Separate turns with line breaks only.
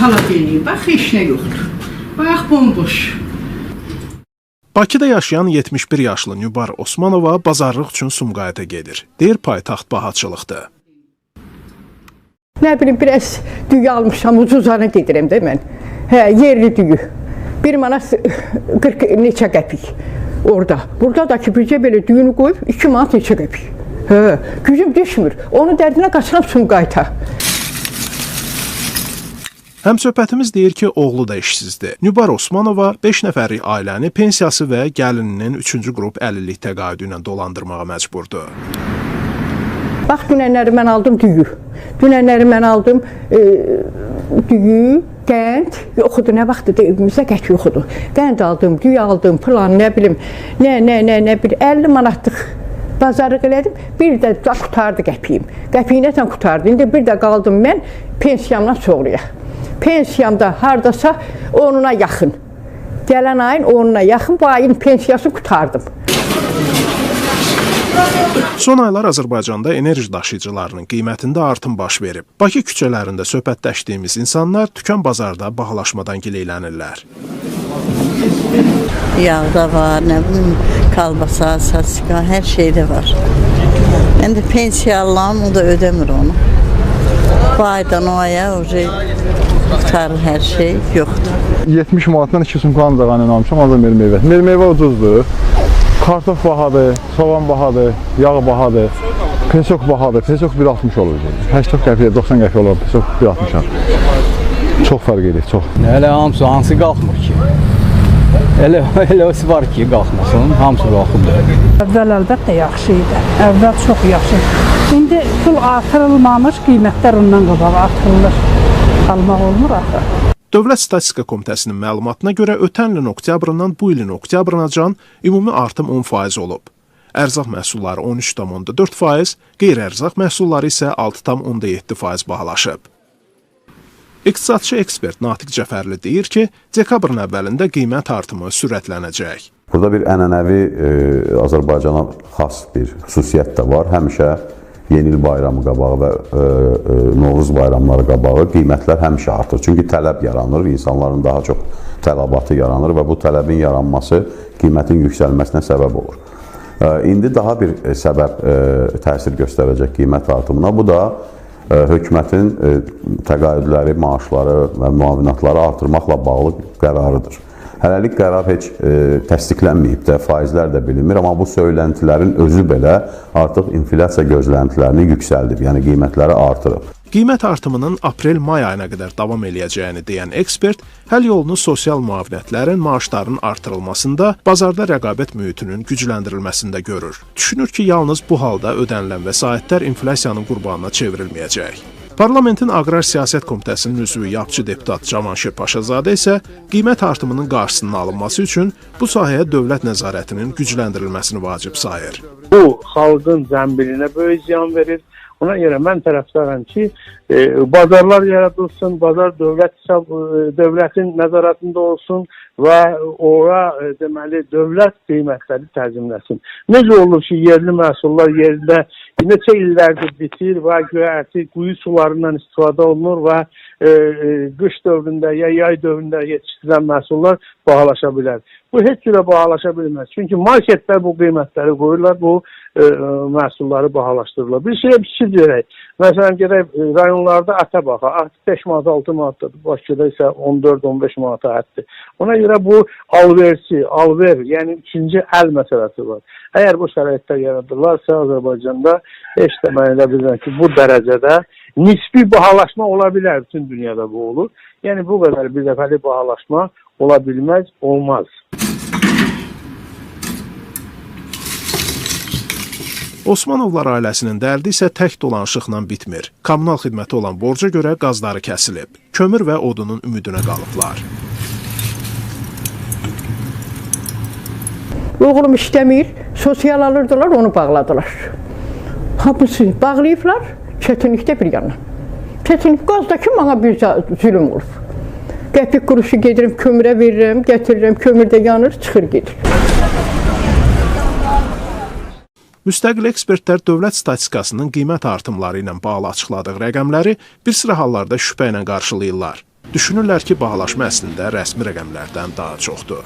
xaladeliyim. Bax, heç nə yoxdur. Bax, bomboş.
Bakıda yaşayan 71 yaşlı Nübar Osmanova bazarlıq üçün Sumqayıta gedir. Deyir paytaxt bahatçılıqdır.
Nə bilim, biraz düyü almışam, ucuzana gedirəm də mən. Hə, yerli düyü. Bir manat 40 neçə qəpik orada. Burada da ki, bircə belə düyünü qoyub 2 manat neçə qəpik. Hə, gücüm düşmür. Onun dərdinə qaçıram Sumqayıta.
Həmsöhbətimiz deyir ki, oğlu da işsizdir. Nübar Osmanova 5 nəfərlik ailəni pensiyası və gəlininin 3-cü qrup əlillik təqaüdü ilə dolandırmağa məcburdur.
Bax, dünənləri mən aldım düyü. Dünənləri mən aldım e, düyü, qənd, yoxudur, nə vaxtdır evimizdə qət yoxudur. Qənd aldım, düyü aldım, plan, nə bilim, nə, nə, nə, nə, bir 50 manatlıq bazarlıq elədim. Bir də qutardı qəpiyim. Qəpiyinə sən qutardı. İndi bir də qaldım mən pensiyamdan sonraya. Pensiyamda hardasa onuna yaxın. Gələn ayın onuna yaxın bu ayın pensiyası qutardım.
Son aylar Azərbaycanda enerji daşıyıcılarının qiymətində artım baş verib. Bakı küçələrində söhbətləşdiyimiz insanlar tükən bazarda bahalaşmadan gileylənirlər.
Yağ da var, ne bileyim kalbasa, saska her şeyde var. Ben de pensiya alıram, o da ödemir onu. Bu aydan o aya oraya qurtarır hər şey, yoxdur.
70 manatdan 200 qan da qaynana almışam, ancaq meyvə meyvə. Meyvə meyvə ucuzdur. Kartof bahadır, soğan bahadır, yağ bahadır. Pesok bahadır. Pesok 1.60 olur. 80 qəpiyə, 90 qəpiyə olur. Pesok 1.60. Çox fərq edir, çox.
Hələ hamısı hansı qalxmır ki? Elə eləsi var ki, qalxmasın, hamısı qalxıb.
Əvvəl əlbəttə yaxşı idi. Əvvəl çox yaxşı. İndi pul artırılmamış, qiymətlər ondan qabaq artırılır. Almaq olmur axı.
Dövlət Statistika Komitəsinin məlumatına görə ötən ilin oktyabrından bu ilin oktyabrına can ümumi artım 10% olub. Ərzaq məhsulları 13,4%, qeyri-ərzaq məhsulları isə 6,7% bahalaşıb. İqtisadçı ekspert Natiq Cəfərli deyir ki, dekabrın əvvəlində qiymət artımı sürətlənəcək.
Burada bir ənənəvi e, Azərbaycana xas bir xüsusiyyət də var. Həmişə Yeni il bayramı qabağı və e, e, Novruz bayramları qabağı qiymətlər həmişə artır. Çünki tələb yaranır, insanların daha çox tələbatı yaranır və bu tələbin yaranması qiymətin yüksəlməsinə səbəb olur. E, indi daha bir e, səbəb e, təsir göstərəcək qiymət artımına. Bu da hökumətin təqaüdləri, maaşları və müavinatları artırmaqla bağlı qərarıdır. Hələlik qərar heç e, təsdiqlənməyib də, faizlər də bilinmir, amma bu söyləntilərin özü belə artıq inflyasiya gözləntilərini yüksəldib, yəni qiymətləri artırıb.
Qiymət artımının aprel-may ayına qədər davam eləyəcəyini deyən ekspert, həll yolunu sosial müavinətlərin, maaşların artırılmasında, bazarda rəqabət mühitinin gücləndirilməsində görür. Düşünür ki, yalnız bu halda ödənilən vəsaitlər inflyasiyanın qurbanına çevrilməyəcək. Parlamentin Aqrar Siyasət Komitəsinin üzvü yapçı deputat Cavanşir Paşazadə isə qiymət artımının qarşısının alınması üçün bu sahəyə dövlət nəzarətinin gücləndirilməsini vacib sayır.
bu xalqın zəmbilinə böyük ziyan verir. Ona görə mən tərəfdaram ki, e, bazarlar yaradılsın, bazar dövlət hesab e, dövlətin nəzarətində olsun və ora e, deməli dövlət qiymətləri tənzimləsin. Necə olur ki, yerli məhsullar yerində neçə illərdir bitir və göyərti quyu sularından istifadə olunur və e, e, qış dövründə ya yay dövründə yetişdirilən məhsullar bahalaşa bilər. Bu heç cürə bahalaşa bilməz. Çünki marketlər bu qiymətləri qoyurlar, bu e, məhsulları bahalaşdırırlar. Bir şeyə fikir verək. Məsələn, gedək e, rayonlarda ətə baxaq. Ət 5 manat, 6 manatdır. Bakıda isə 14-15 manata ətdir. Ona görə bu alverçi, alver, yəni ikinci əl məsələsi var. Əgər bu şəraitlər yaradırlarsa Azərbaycanda heç də mən elə bilirəm ki, bu dərəcədə nisbi bahalaşma ola bilər. Bütün dünyada bu olur. Yəni bu qədər bir dəfəli bahalaşma ola bilməz, olmaz.
Osmanovlar ailəsinin dərdi isə tək dolanışıqla bitmir. Kommunal xidməti olan borca görə qazları kəsilib. Kömür və odunun ümidinə qalıblar.
Oğlum işləmir, sosial alırdılar, onu bağladılar. Hamısı bağlayıblar, çətinlikdə bir yana. Çətinlik qazda ki, mənə bir zülüm olub. Qəpik quruşu gedirəm, kömürə verirəm, gətirirəm, kömürdə yanır, çıxır gedir.
Müstəqil ekspertlər dövlət statistikasının qiymət artımları ilə bağlı açıqladığı rəqəmləri bir sıra hallarda şübhə ilə qarşılayırlar. düşünürlər ki, bahalaşma əslində rəsmi rəqəmlərdən daha çoxdur.